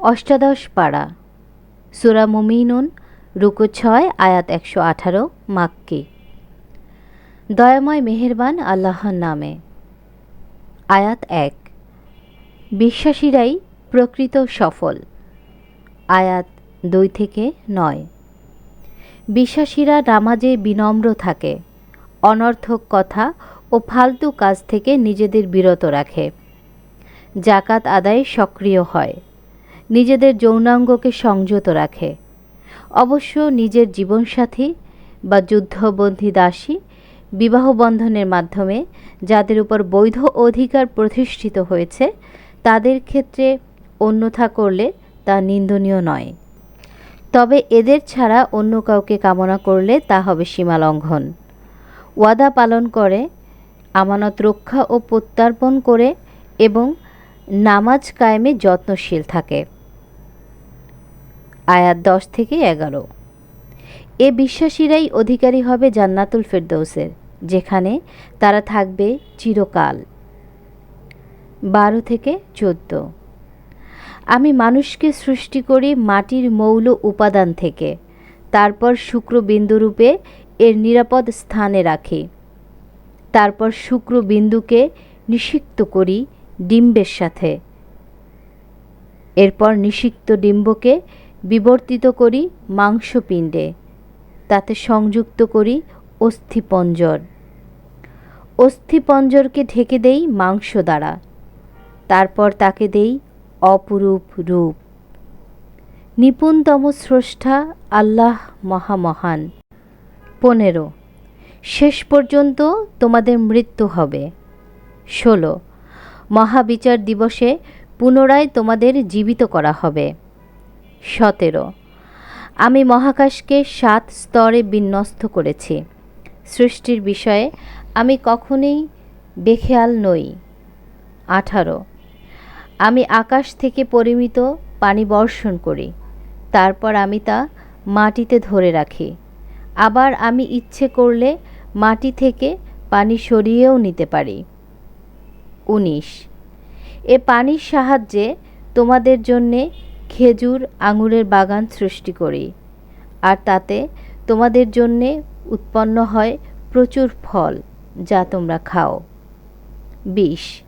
অষ্টাদশ পাড়া। সুরা মুমিনুন, রুকু ছয়, আয়াত একশো আঠারো, মাক্কি। দয়াময় মেহেরবান আল্লাহর নামে। আয়াত এক। বিশ্বাসীরাই প্রকৃত সফল। আয়াত দুই থেকে নয়। বিশ্বাসীরা নামাজে বিনম্র থাকে, অনর্থক কথা ও ফালতু কাজ থেকে নিজেদের বিরত রাখে। জাকাত আদায়ে সক্রিয় হয়। নিজেদের যৌনাঙ্গকে সংযত রাখে। অবশ্য নিজের জীবনসাথী বা যুদ্ধবন্দী দাসী বিবাহ বন্ধনের মাধ্যমে যাদের উপর বৈধ অধিকার প্রতিষ্ঠিত হয়েছে, তাদের ক্ষেত্রে অন্যথা করলে তা নিন্দনীয় নয়। তবে এদের ছাড়া অন্য কাউকে কামনা করলে তা হবে সীমালঙ্ঘন। ওয়াদা পালন করে, আমানত রক্ষা ও প্রত্যার্পণ করে এবং নামাজ কায়েমে যত্নশীল থাকে। আয়াত দশ থেকে এগারো। এ বিশ্বাসীরাই অধিকারী হবে জান্নাতুল ফেরদৌসের, যেখানে তারা থাকবে চিরকাল। বারো থেকে চোদ্দ। আমি মানুষকে সৃষ্টি করি মাটির মৌল উপাদান থেকে, তারপর শুক্রবিন্দুরূপে এর নিরাপদ স্থানে রাখি। তারপর শুক্রবিন্দুকে নিষিক্ত করি ডিম্বের সাথে। এরপর নিষিক্ত ডিম্বকে বিবর্তিত করি মাংসপিণ্ডে, তাতে সংযুক্ত করি অস্থিপঞ্জর। অস্থিপঞ্জরকে ঢেকে দেই মাংস দ্বারা, তারপর তাকে দেই অপরূপ রূপ। নিপুণতম স্রষ্টা আল্লাহ মহামহান। পনেরো, শেষ পর্যন্ত তোমাদের মৃত্যু হবে। ষোলো, মহাবিচার দিবসে পুনরায় তোমাদের জীবিত করা হবে। সতেরো। আমি মহাকাশকে সাত স্তরে বিন্যস্ত করেছি। সৃষ্টির বিষয়ে আমি কখনোই বেখেয়াল নই। আঠারো। আমি আকাশ থেকে পরিমিত পানি বর্ষণ করি। তারপর আমি তা মাটিতে ধরে রাখি। আবার আমি ইচ্ছে করলে মাটি থেকে পানি সরিয়েও নিতে পারি। উনিশ। এ পানির সাহায্যে তোমাদের জন্যে খেজুর আঙুরের বাগান সৃষ্টি করি। আর তাতে তোমাদের জন্যে উৎপন্ন হয় প্রচুর ফল, যা তোমরা খাও। বিশ।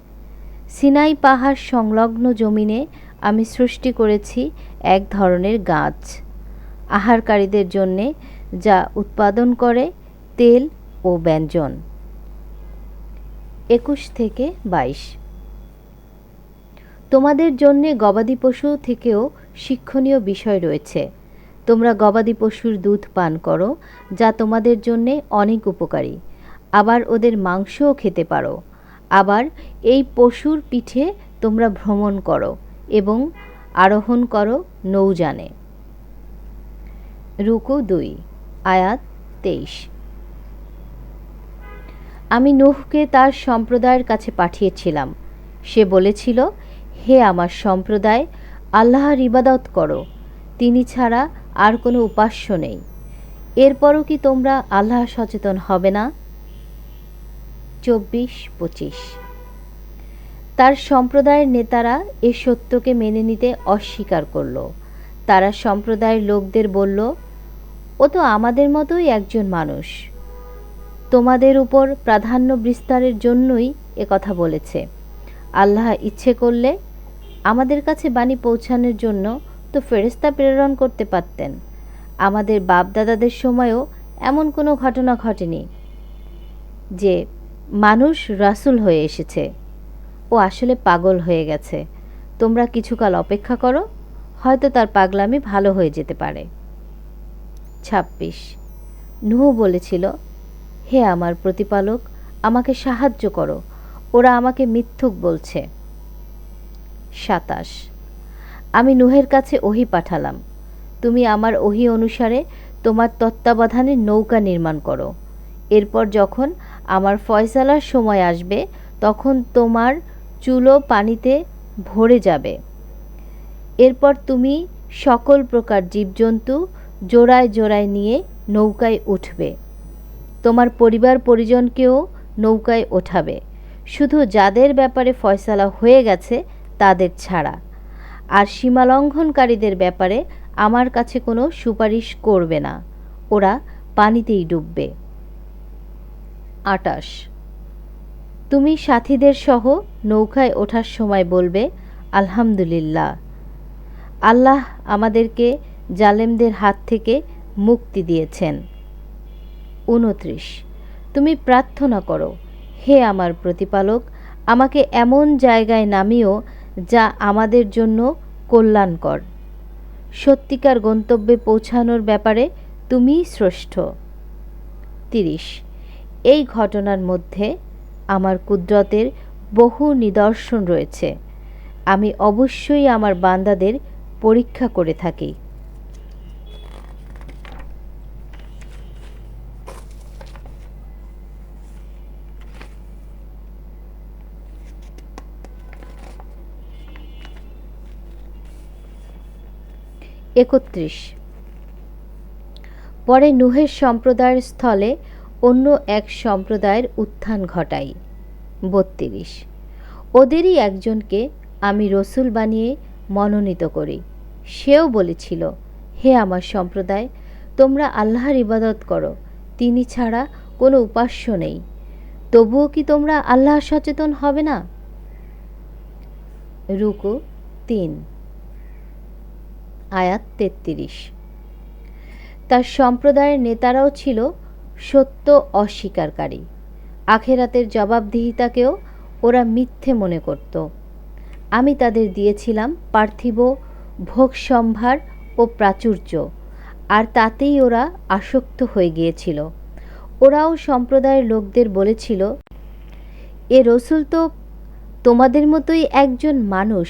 সিনাই পাহাড় সংলগ্ন জমিনে আমি সৃষ্টি করেছি এক ধরনের গাছ। আহারকারীদের জন্যে যা উৎপাদন করে তেল ও ব্যঞ্জন। একুশ থেকে বাইশ। তোমাদের জন্যে গবাদি পশু থেকেও শিক্ষণীয় বিষয় রয়েছে। তোমরা গবাদি পশুর দুধ পান করো, যা তোমাদের জন্যে অনেক উপকারী। আবার ওদের মাংসও খেতে পারো। আবার এই পশুর পিঠে তোমরা ভ্রমণ করো এবং আরোহণ করো নৌযানে। রুকু দুই, আয়াত তেইশ। আমি নুহকে তার সম্প্রদায়ের কাছে পাঠিয়েছিলাম। সে বলেছিল হে আমার সম্প্রদায়, আল্লাহর ইবাদত করো। তিনি ছাড়া আর কোনো উপাস্য নেই। এরপরও কি তোমরা আল্লাহ সচেতন হবে না? চব্বিশ পঁচিশ। তার সম্প্রদায়ের নেতারা এ সত্যকে মেনে নিতে অস্বীকার করল। তারা সম্প্রদায়ের লোকদের বলল, ও তো আমাদের মতোই একজন মানুষ। তোমাদের উপর প্রাধান্য বিস্তারের জন্যই এ কথা বলেছে। আল্লাহ ইচ্ছে করলে আমাদের কাছে বাণী পৌঁছানোর জন্য তো ফেরেস্তা প্রেরণ করতে পারতেন। আমাদের বাপদাদাদের সময়ও এমন কোনো ঘটনা ঘটেনি যে মানুষ রাসুল হয়ে এসেছে। ও আসলে পাগল হয়ে গেছে। তোমরা কিছুকাল অপেক্ষা করো, হয়তো তার পাগলামি ভালো হয়ে যেতে পারে। ছাব্বিশ। নুহ বলেছিল, হে আমার প্রতিপালক, আমাকে সাহায্য করো। ওরা আমাকে মিথ্যুক বলছে। সাতাশ। আমি নুহের কাছে ওহি পাঠালাম। তুমি আমার ওহি অনুসারে তোমার তত্ত্বাবধানে নৌকা নির্মাণ করো। এরপর যখন আমার ফয়সালার সময় আসবে, তখন তোমার চুলো পানিতে ভরে যাবে। এরপর তুমি সকল প্রকার জীবজন্তু জোড়ায় জোড়ায় নিয়ে নৌকায় উঠবে। তোমার পরিবার পরিজনকেও নৌকায় ওঠাবে। শুধু যাদের ব্যাপারে ফয়সালা হয়ে গেছে তাদের ছাড়া। আর সীমালঙ্ঘনকারীদের ব্যাপারে আমার কাছে কোনো সুপারিশ করবে না। ওরা পানিতেই ডুববে। আটাশ। তুমি সাথীদের সহ নৌকায় ওঠার সময় বলবে, আলহামদুলিল্লাহ। আল্লাহ আমাদেরকে জালেমদের হাত থেকে মুক্তি দিয়েছেন। উনত্রিশ। তুমি প্রার্থনা করো, হে আমার প্রতিপালক, আমাকে এমন জায়গায় নামিও যা আমাদের জন্য কল্যাণকর। সত্যিকার গন্তব্যে পৌঁছানোর ব্যাপারে তুমিই শ্রেষ্ঠ। তিরিশ। এই ঘটনার মধ্যে আমার কুদরতের বহু নিদর্শন রয়েছে। আমি অবশ্যই আমার বান্দাদের পরীক্ষা করে থাকি। একত্রিশ। পরে নুহের সম্প্রদায়ের স্থলে অন্য এক সম্প্রদায়ের উত্থান ঘটাই। বত্রিশ। ওদেরই একজনকে আমি রসুল বানিয়ে মনোনীত করি। সেও বলেছিল, হে আমার সম্প্রদায়, তোমরা আল্লাহর ইবাদত করো। তিনি ছাড়া কোনো উপাস্য নেই। তবুও কি তোমরা আল্লাহ সচেতন হবে না? রুকু তিন। আয়াত তেত্রিশ। তার সম্প্রদায়ের নেতারাও ছিল সত্য অস্বীকারী। আখেরাতের জবাবদিহিতাকেও ওরা মিথ্যে মনে করত। আমি তাদের দিয়েছিলাম পার্থিব ভোগ সম্ভার ও প্রাচুর্য, আর তাতেই ওরা আসক্ত হয়ে গিয়েছিল। ওরাও সম্প্রদায়ের লোকদের বলেছিল, এ রসুল তো তোমাদের মতোই একজন মানুষ,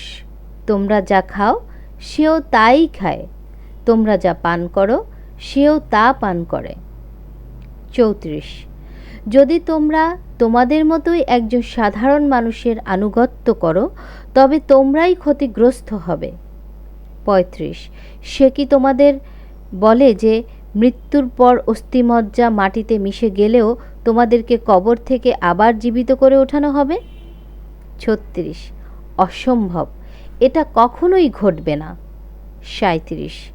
তোমরা যা খাও সেও তাই খায়। তোমরা যা পান করো, সেও তা পান করে। চৌত্রিশ। যদি তোমরা তোমাদের মতোই একজন সাধারণ মানুষের আনুগত্য করো, তবে তোমরাই ক্ষতিগ্রস্ত হবে। পঁয়ত্রিশ। সে কি তোমাদের বলে যে, মৃত্যুর পর অস্থিমজ্জা মাটিতে মিশে গেলেও তোমাদেরকে কবর থেকে আবার জীবিত করে ওঠানো হবে? ছত্রিশ। অসম্ভব। এটা কখনোই ঘটবে না। সাঁত্রিশ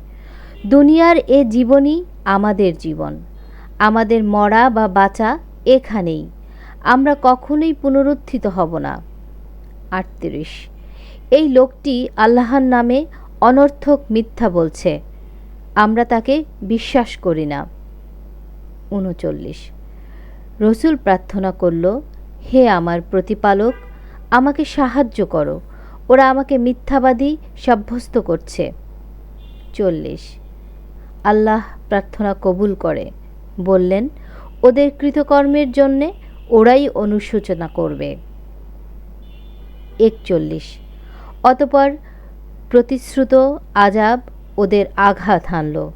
দুনিয়ার এ জীবনই আমাদের জীবন। আমাদের মরা বা বাঁচা এখানেই। আমরা কখনোই পুনরুত্থিত হব না। আটত্রিশ। এই লোকটি আল্লাহর নামে অনর্থক মিথ্যা বলছে। আমরা তাকে বিশ্বাস করি না। উনচল্লিশ। রসুল প্রার্থনা করল, হে আমার প্রতিপালক, আমাকে সাহায্য করো। ওরা আমাকে মিথ্যাবাদী সাব্যস্ত করছে। চল্লিশ। আল্লাহ প্রার্থনা কবুল করে। বললেন, ওদের কৃতকর্মের জন্যে ওরাই অনুশোচনা করবে। একচল্লিশ। অতপর প্রতিশ্রুত আজাব ওদের আঘাত হানল।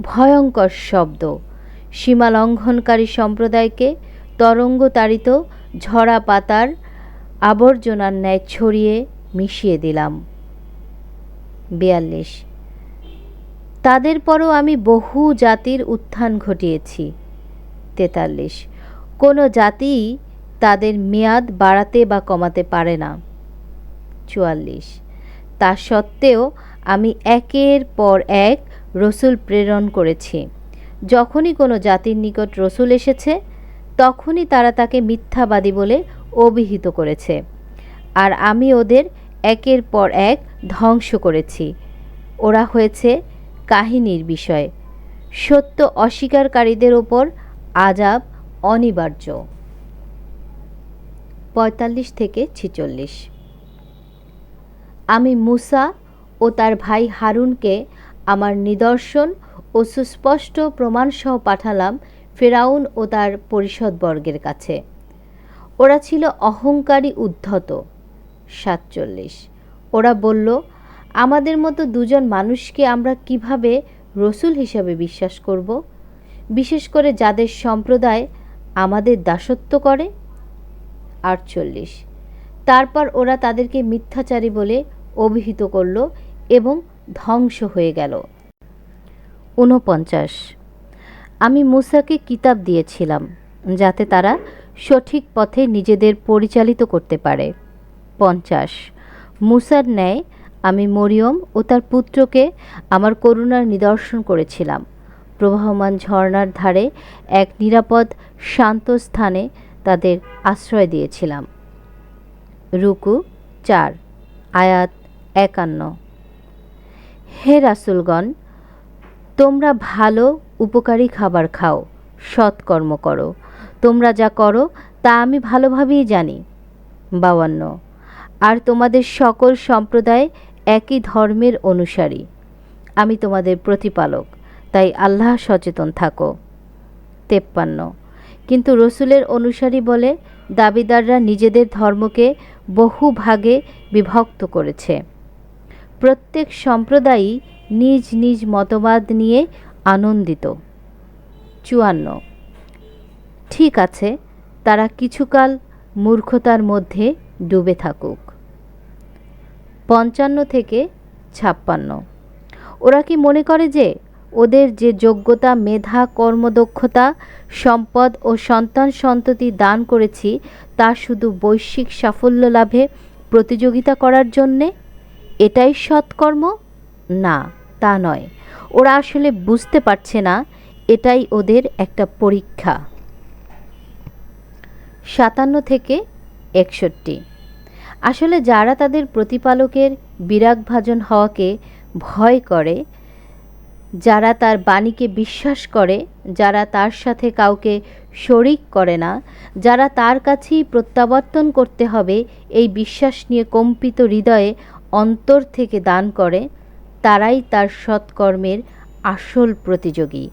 ভয়ঙ্কর শব্দ। সীমা লঙ্ঘনকারী সম্প্রদায়কে তরঙ্গতাড়িত ঝরা পাতার আবর্জনার ন্যায় ছড়িয়ে মিশিয়ে দিলাম। বিয়াল্লিশ। তাদের পরও আমি বহু জাতির উত্থান ঘটিয়েছি। তেতাল্লিশ। কোনো জাতিই তাদের মেয়াদ বাড়াতে বা কমাতে পারে না। চুয়াল্লিশ। তা সত্ত্বেও আমি একের পর এক রসুল প্রেরণ করেছি। যখনই কোনো জাতির নিকট রসুল এসেছে, তখনই তারা তাকে মিথ্যাবাদী বলে অভিহিত করেছে। আর আমি ওদের একের পর এক ধ্বংস করেছি। ওরা হয়েছে কাহিনীর বিষয়। সত্য অস্বীকারীদের ওপর আজাব অনিবার্য। পঁয়তাল্লিশ থেকে ছিচল্লিশ। আমি মুসা ও তার ভাই হারুনকে আমার নিদর্শন ও সুস্পষ্ট প্রমাণসহ পাঠালাম ফেরাউন ও তার পরিষদবর্গের কাছে। ওরা ছিল অহংকারী উদ্ধত। সাতচল্লিশ। ওরা বলল, আমাদের মতো দুজন মানুষকে আমরা কীভাবে রসুল হিসাবে বিশ্বাস করব? বিশেষ করে যাদের সম্প্রদায় আমাদের দাসত্ব করে? আটচল্লিশ। তারপর ওরা তাদেরকে মিথ্যাচারী বলে অভিহিত করল এবং ধ্বংস হয়ে গেল। ঊনপঞ্চাশ। আমি মুসাকে কিতাব দিয়েছিলাম, যাতে তারা সঠিক পথে নিজেদের পরিচালিত করতে পারে। পঞ্চাশ। মুসার ন্যায় আমি মরিয়ম ও তার পুত্রকে আমার করুণার নিদর্শন করেছিলাম। প্রবাহমান ঝর্ণার ধারে এক নিরাপদ, শান্ত স্থানে তাদের আশ্রয় দিয়েছিলাম। রুকু চার, আয়াত একান্ন। হে রাসুলগণ, তোমরা ভালো, উপকারী খাবার খাও, সৎকর্ম করো। তোমরা যা করো, তা আমি ভালোভাবেই জানি। বাউান্ন আর তোমাদের সকল সম্প্রদায় একই ধর্মের অনুসারী। আমি তোমাদের প্রতিপালক, তাই আল্লাহ সচেতন থাকো। তেপ্পান্ন। কিন্তু রসুলের অনুসারী বলে, দাবিদাররা নিজেদের ধর্মকে বহু ভাগে বিভক্ত করেছে। প্রত্যেক সম্প্রদায়ই নিজ নিজ মতবাদ নিয়ে আনন্দিত। চুয়ান্ন। ঠিক আছে, তারা কিছুকাল মূর্খতার মধ্যে ডুবে থাকুক। পঞ্চান্ন থেকে ছাপ্পান্ন। ওরা কি মনে করে যে ওদের যে যোগ্যতা, মেধা, কর্মদক্ষতা, সম্পদ ও সন্তান সন্ততি দান করেছি, তা শুধু বৈশ্বিক সাফল্য লাভে প্রতিযোগিতা করার জন্যে? এটাই সৎকর্ম? না, তা নয়। ওরা আসলে বুঝতে পারছে না, এটাই ওদের একটা পরীক্ষা। সাতান্ন থেকে একষট্টি। আসলে যারা তাদের প্রতিপালকের বিরাগভাজন হওয়াকে ভয় করে, যারা তার বাণীকে বিশ্বাস করে, যারা তার সাথে কাউকে শরিক করে না, যারা তার কাছেই প্রত্যাবর্তন করতে হবে, এই বিশ্বাস নিয়ে কম্পিত হৃদয়ে অন্তর থেকে দান করে, তারাই তার সৎকর্মের আসল প্রতিযোগী।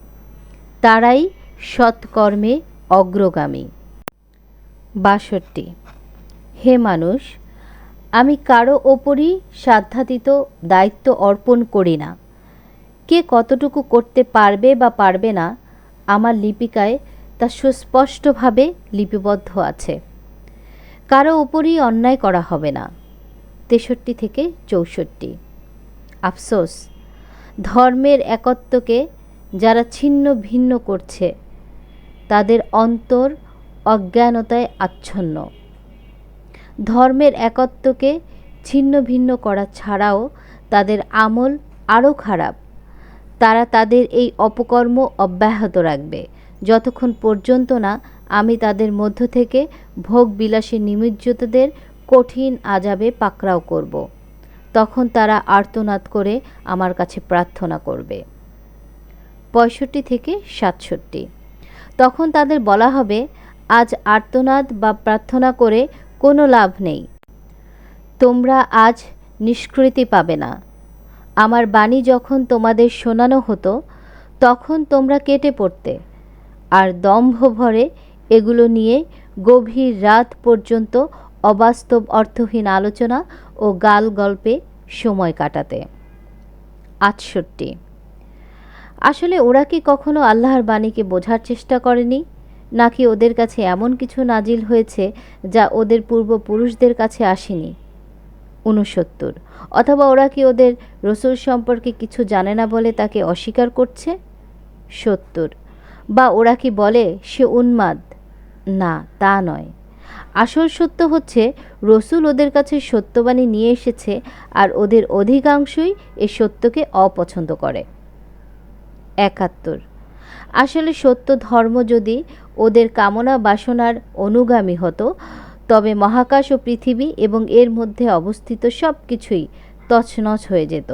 তারাই সৎকর্মে অগ্রগামী। বাষট্টি। হে মানুষ আমি কারও ওপরই সাধ্যাতীত দায়িত্ব অর্পণ করি না। কে কতটুকু করতে পারবে বা পারবে না, আমার লিপিকায় তা সুস্পষ্টভাবে লিপিবদ্ধ আছে। কারও উপরই অন্যায় করা হবে না। তেষট্টি থেকে চৌষট্টি। আফসোস, ধর্মের একত্বকে যারা ছিন্ন ভিন্ন করছে, তাদের অন্তর অজ্ঞানতায় আচ্ছন্ন। ধর্মের একত্বকে ছিন্ন ভিন্ন করা ছাড়াও তাদের আমল আরও খারাপ। তারা তাদের এই অপকর্ম অব্যাহত রাখবে। যতক্ষণ পর্যন্ত না আমি তাদের মধ্য থেকে ভোগ বিলাসে নিমজ্জিতদের কঠিন আজাবে পাকড়াও করব। তখন তারা আর্তনাদ করে আমার কাছে প্রার্থনা করবে। পঁয়ষট্টি থেকে সাতষট্টি। তখন তাদের বলা হবে, আজ আর্তনাদ বা প্রার্থনা করে কোনো লাভ নেই। তোমরা আজ নিষ্কৃতি পাবে না। আমার বাণী যখন তোমাদের শোনানো হতো, তখন তোমরা কেটে পড়তে, আর দম্ভ ভরে এগুলো নিয়ে গভীর রাত পর্যন্ত অবাস্তব অর্থহীন আলোচনা ও গাল গল্পে সময় কাটাতে। আটষট্টি। আসলে ওরা কি কখনো আল্লাহর বাণীকে বোঝার চেষ্টা করেনি? নাকি ওদের কাছে এমন কিছু নাজিল হয়েছে যা ওদের পূর্বপুরুষদের কাছে আসেনি? ঊনসত্তর। অথবা ওরা কি ওদের রসুল সম্পর্কে কিছু জানে না বলে তাকে অস্বীকার করছে? সত্তর। বা ওরা কি বলে সে উন্মাদ? না, তা নয়। আসল সত্য হচ্ছে, রসুল ওদের কাছে সত্যবাণী নিয়ে এসেছে আর ওদের অধিকাংশই এ সত্যকে অপছন্দ করে। একাত্তর। আসলে সত্য ধর্ম যদি ওদের কামনা বাসনার অনুগামী হতো, তবে মহাকাশ ও পৃথিবী এবং এর মধ্যে অবস্থিত সব কিছুই তছনছ হয়ে যেত।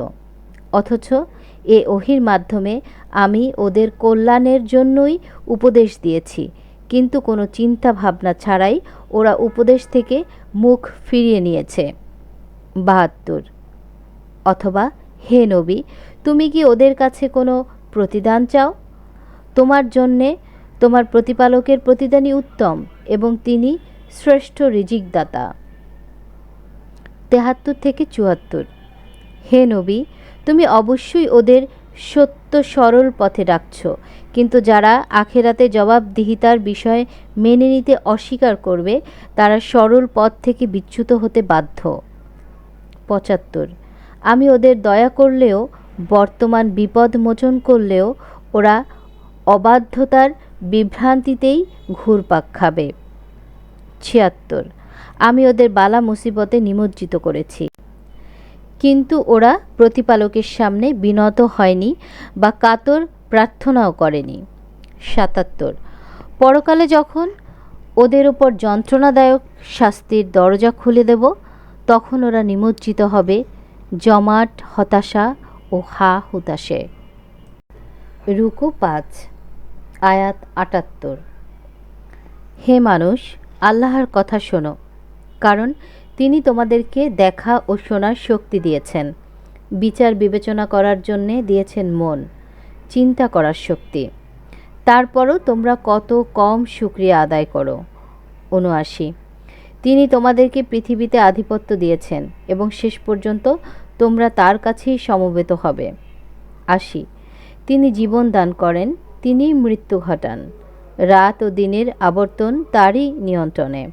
অথচ এ ওহির মাধ্যমে আমি ওদের কল্যাণের জন্যই উপদেশ দিয়েছি, কিন্তু কোনো চিন্তা ভাবনা ছাড়াই ওরা উপদেশ থেকে মুখ ফিরিয়ে নিয়েছে। বাহাত্তর। অথবা, হে নবী, তুমি কি ওদের কাছে কোনো প্রতিদান চাও? তোমার জন্যে তোমার প্রতিপালকের প্রতিদানই উত্তম এবং তিনি শ্রেষ্ঠ রিজিকদাতা। তেহাত্তর থেকে চুয়াত্তর। হে নবী, তুমি অবশ্যই ওদের সত্য সরল পথে ডাকছ, কিন্তু যারা আখেরাতে জবাবদিহিতার বিষয়ে মেনে নিতে অস্বীকার করবে, তারা সরল পথ থেকে বিচ্যুত হতে বাধ্য। পঁচাত্তর। আমি ওদের দয়া করলেও, বর্তমান বিপদ মোচন করলেও, ওরা অবাধ্যতার বিভ্রান্তিতেই ঘুরপাক খাবে। ছিয়াত্তর। আমি ওদের বালা মুসিবতে নিমজ্জিত করেছি। কিন্তু ওরা প্রতিপালকের সামনে বিনত হয়নি বা কাতর প্রার্থনাও করেনি। সাতাত্তর। পরকালে যখন ওদের ওপর যন্ত্রণাদায়ক শাস্তির দরজা খুলে দেব, তখন ওরা নিমজ্জিত হবে জমাট, হতাশা ও হা হুতাশে রুকু পাঁচ। আয়াত আটাত্তর। হে মানুষ, আল্লাহর কথা শোনো, কারণ তিনি তোমাদেরকে দেখা ও শোনার শক্তি দিয়েছেন। বিচার বিবেচনা করার জন্যে দিয়েছেন মন, চিন্তা করার শক্তি। তারপরও তোমরা কত কম সুক্রিয়া আদায় করো। উনআশি। তিনি তোমাদেরকে পৃথিবীতে আধিপত্য দিয়েছেন এবং শেষ পর্যন্ত তোমরা তার কাছেই সমবেত হবে। আশি। তিনি জীবন দান করেন তিনিই মৃত্যু ঘটান। রাত ও দিনের আবর্তন তারই নিয়ন্ত্রণে।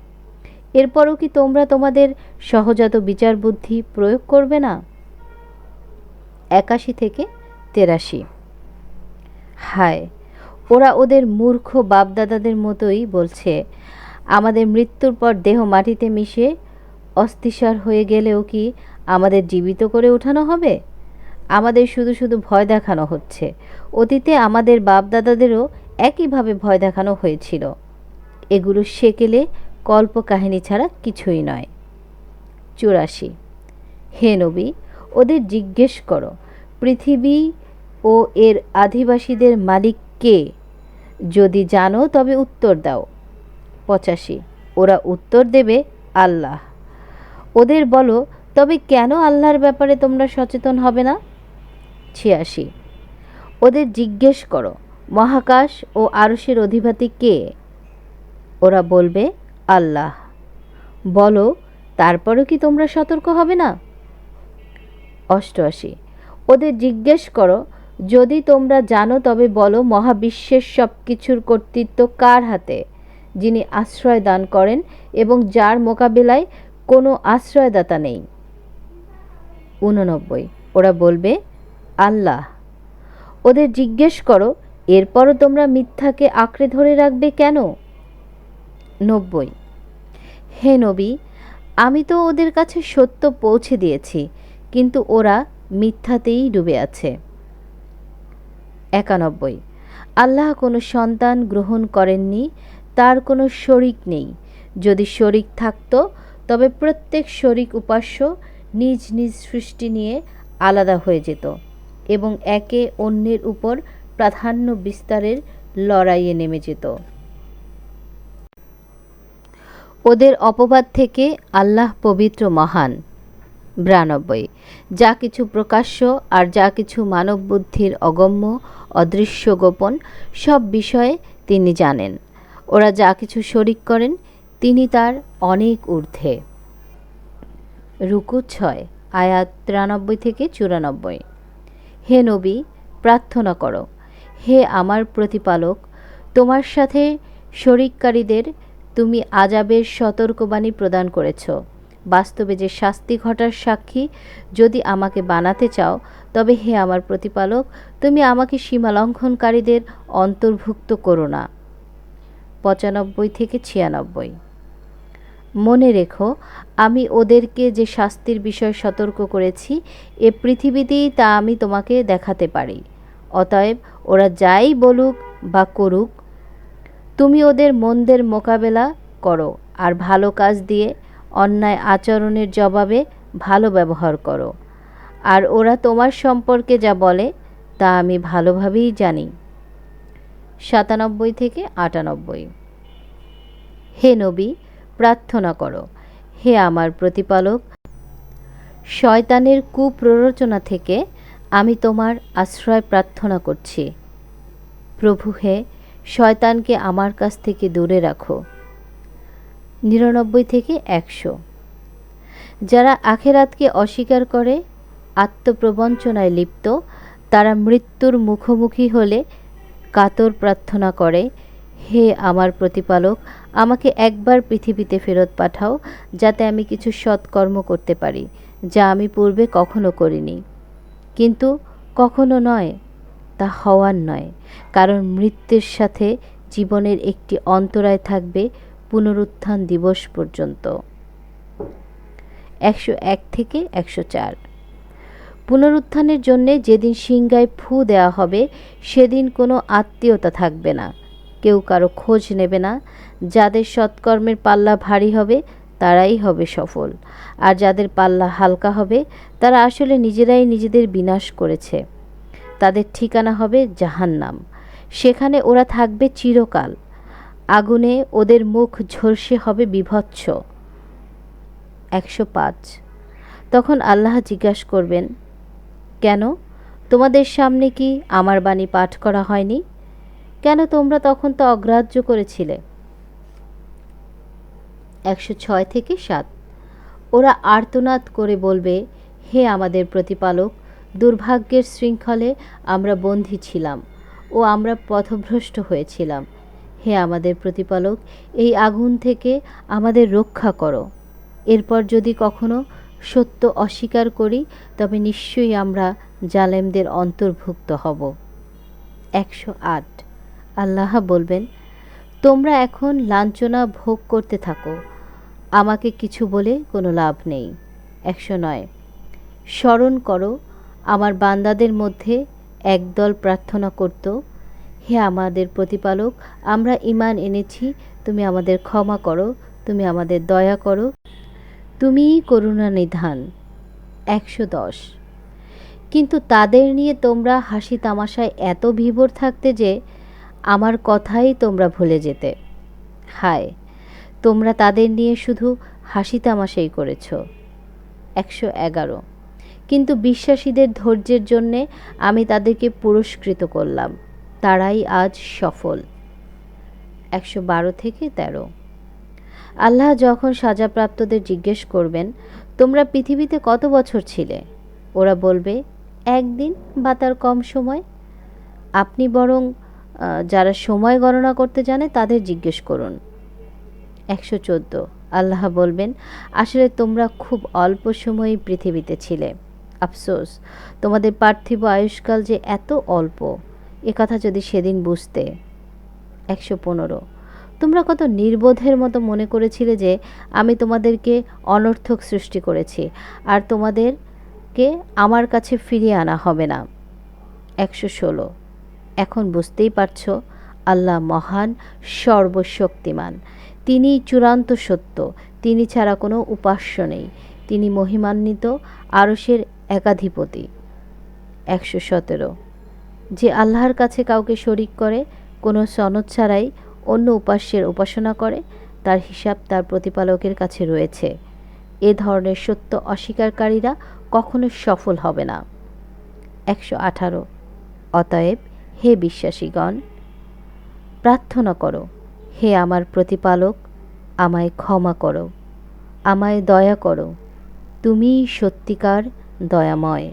এরপরও কি তোমরা তোমাদের সহজাত বিচার বুদ্ধি প্রয়োগ করবে না? একাশি থেকে তেরাশি। হায়, ওরা ওদের মূর্খ বাপদাদাদের মতোই বলছে, আমাদের মৃত্যুর পর দেহ মাটিতে মিশে অস্থিসার হয়ে গেলেও কি আমাদের জীবিত করে ওঠানো হবে? আমাদের শুধু শুধু ভয় দেখানো হচ্ছে। অতীতে আমাদের বাপদাদাদেরও একইভাবে ভয় দেখানো হয়েছিল। এগুলো সেকেলে কল্প কাহিনী ছাড়া কিছুই নয়। চুরাশি। হে নবী, ওদের জিজ্ঞেস করো, পৃথিবী ও এর আদিবাসীদের মালিক কে? যদি জানো, তবে উত্তর দাও। পঁচাশি। ওরা উত্তর দেবে, আল্লাহ। ওদের বলো, তবে কেন আল্লাহর ব্যাপারে তোমরা সচেতন হবে না? ছিয়াশি। ওদের জিজ্ঞেস করো, মহাকাশ ও আরসের অধিপতি কে? ওরা বলবে, আল্লাহ। বলো, তারপরও কি তোমরা সতর্ক হবে না? অষ্টআশি। ওদের জিজ্ঞেস করো, যদি তোমরা জানো, তবে বলো, মহাবিশ্বের সব কিছুর কর্তৃত্ব কার হাতে? যিনি আশ্রয় দান করেন এবং যার মোকাবিলায় কোনো আশ্রয়দাতা নেই। উননব্বই ওরা বলবে আল্লাহ। ওদের জিজ্ঞেস করো, এরপরও তোমরা মিথ্যাকে আঁকড়ে ধরে রাখবে কেন? নব্বই। হে নবী, আমি তো ওদের কাছে সত্য পৌঁছে দিয়েছি, কিন্তু ওরা মিথ্যাতেই ডুবে আছে। একানব্বই। আল্লাহ কোনো সন্তান গ্রহণ করেননি, তার কোনো শরিক নেই। যদি শরিক থাকতো, তবে প্রত্যেক শরিক উপাস্য নিজ নিজ সৃষ্টি নিয়ে আলাদা হয়ে যেত। এবং একে অন্যের উপর প্রাধান্য বিস্তারের লড়াইয়ে নেমে যেত। ওদের অপবাদ থেকে আল্লাহ পবিত্র মহান। বিরানব্বই। যা কিছু প্রকাশ্য আর যা কিছু মানব বুদ্ধির অগম্য, অদৃশ্য গোপন, সব বিষয়ে তিনি জানেন। ওরা যা কিছু শরিক করেন, তিনি তার অনেক ঊর্ধ্বে। রুকু ছয়, আয়াত তিরানব্বই থেকে চুরানব্বই। হে নবী, প্রার্থনা করো। হে আমার প্রতিপালক, তোমার সাথে শরিককারীদের তুমি আজাবের সতর্কবাণী প্রদান করেছ। বাস্তবে যে শাস্তি ঘটার সাক্ষী যদি আমাকে বানাতে চাও, তবে হে আমার প্রতিপালক, তুমি আমাকে সীমালঙ্ঘনকারীদের অন্তর্ভুক্ত করো না। পঁচানব্বই থেকে ছিয়ানব্বই। মনে রেখো, আমি ওদেরকে যে শাস্তির বিষয়ে সতর্ক করেছি, এ পৃথিবীতেই তা আমি তোমাকে দেখাতে পারি। অতএব ওরা যাই বলুক বা করুক, তুমি ওদের মন্দের মোকাবেলা করো আর ভালো কাজ দিয়ে অন্যায় আচরণের জবাবে ভালো ব্যবহার করো। আর ওরা তোমার সম্পর্কে যা বলে, তা আমি ভালোভাবেই জানি। সাতানব্বই থেকে আটানব্বই। হে নবী প্রার্থনা করো। হে আমার প্রতিপালক, শয়তানের কুপ্ররোচনা থেকে আমি তোমার আশ্রয় প্রার্থনা করছি। প্রভু হে, শয়তানকে আমার কাছ থেকে দূরে রাখো। নিরানব্বই থেকে একশো। যারা আখেরাতকে অস্বীকার করে, আত্মপ্রবঞ্চনায় লিপ্ত, তারা মৃত্যুর মুখোমুখি হলে কাতর প্রার্থনা করে হে আমার প্রতিপালক, আমাকে একবার পৃথিবীতে ফেরত পাঠাও, যাতে আমি কিছু সৎকর্ম করতে পারি, যা আমি পূর্বে কখনো করিনি। কিন্তু কখনো নয়, তা হওয়ার নয়, কারণ মৃত্যুর সাথে জীবনের একটি অন্তরায় থাকবে পুনরুত্থান দিবস পর্যন্ত। একশো এক থেকে একশো চার। পুনরুত্থানের জন্যে যেদিন সিংগায় ফু দেওয়া হবে, সেদিন কোনো আত্মীয়তা থাকবে না। কেউ কারও খোঁজ নেবে না। যাদের সৎকর্মের পাল্লা ভারী হবে, তারাই হবে সফল। আর যাদের পাল্লা হালকা হবে, তারা আসলে নিজেরাই নিজেদের বিনাশ করেছে। তাদের ঠিকানা হবে জাহান্নাম। সেখানে ওরা থাকবে চিরকাল। আগুনে ওদের মুখ ঝলসে হবে বিভৎস। একশো পাঁচ। তখন আল্লাহ জিজ্ঞাসা করবেন, কেন? তোমাদের সামনে কি আমার বাণী পাঠ করা হয়নি? কেন তোমরা তখন তো অগ্রাহ্য করেছিলে? একশো ছয় থেকে সাত। ওরা আর্তনাদ করে বলবে, হে আমাদের প্রতিপালক, দুর্ভাগ্যের শৃঙ্খলে আমরা বন্দী ছিলাম ও আমরা পথভ্রষ্ট হয়েছিলাম। হে আমাদের প্রতিপালক, এই আগুন থেকে আমাদের রক্ষা করো। এরপর যদি কখনো সত্য অস্বীকার করি, তবে নিশ্চয়ই আমরা জালেমদের অন্তর্ভুক্ত হব। একশো আট। আল্লাহ বলবেন, তোমরা এখন লাঞ্ছনা ভোগ করতে থাকো। আমাকে কিছু বলে কোনো লাভ নেই। একশো নয়। স্মরণ করো, আমার বান্দাদের মধ্যে একদল প্রার্থনা করত, হে আমাদের প্রতিপালক, আমরা ইমান এনেছি, তুমি আমাদের ক্ষমা করো, তুমি আমাদের দয়া করো, তুমিই করুণা নিধান। একশো দশ। কিন্তু তাদের নিয়ে তোমরা হাসি তামাশায় এত বিভোর থাকতে যে আমার কথাই তোমরা ভুলে যেতে। হায়, তোমরা তাদের নিয়ে শুধু হাসি তামাশাই করেছ। একশো এগারো। কিন্তু বিশ্বাসীদের ধৈর্যের জন্যে আমি তাদেরকে পুরস্কৃত করলাম। তারাই আজ সফল। একশো বারো থেকে তেরো। আল্লাহ যখন সাজাপ্রাপ্তদের জিজ্ঞেস করবেন, তোমরা পৃথিবীতে কত বছর ছিলে? ওরা বলবে, একদিন বা তার কম সময়। আপনি বরং যারা সময় গণনা করতে জানে তাদের জিজ্ঞেস করুন। একশো চোদ্দ। আল্লাহ বলবেন, আসলে তোমরা খুব অল্প সময়ই পৃথিবীতে ছিলে। আফসোস, তোমাদের পার্থিব আয়ুষ্কাল যে এত অল্প কথা যদি সেদিন বুঝতে। একশো পনেরো। তোমরা কত নির্বোধের মতো মনে করেছিলে যে আমি তোমাদেরকে অনর্থক সৃষ্টি করেছি, আর তোমাদেরকে আমার কাছে ফিরিয়ে আনা হবে না। একশো ষোলো। এখন বুঝতেই পারছ, আল্লাহ মহান, সর্বশক্তিমান। তিনি চূড়ান্ত সত্য, তিনি ছাড়া কোনো উপাস্য নেই। তিনি মহিমান্বিত আরসের একাধিপতি। একশো সতেরো। যে আল্লাহর কাছে কাউকে শরিক করে, কোনো সনদ ছাড়াই অন্য উপাস্যের উপাসনা করে, তার হিসাব তার প্রতিপালকের কাছে রয়েছে। এ ধরনের সত্য অস্বীকারীরা কখনো সফল হবে না। একশো আঠারো। অতএব হে বিশ্বাসীগণ, প্রার্থনা করো, হে আমার প্রতিপালক, আমায় ক্ষমা করো, আমায় দয়া করো, তুমিই সত্যিকার দয়াময়।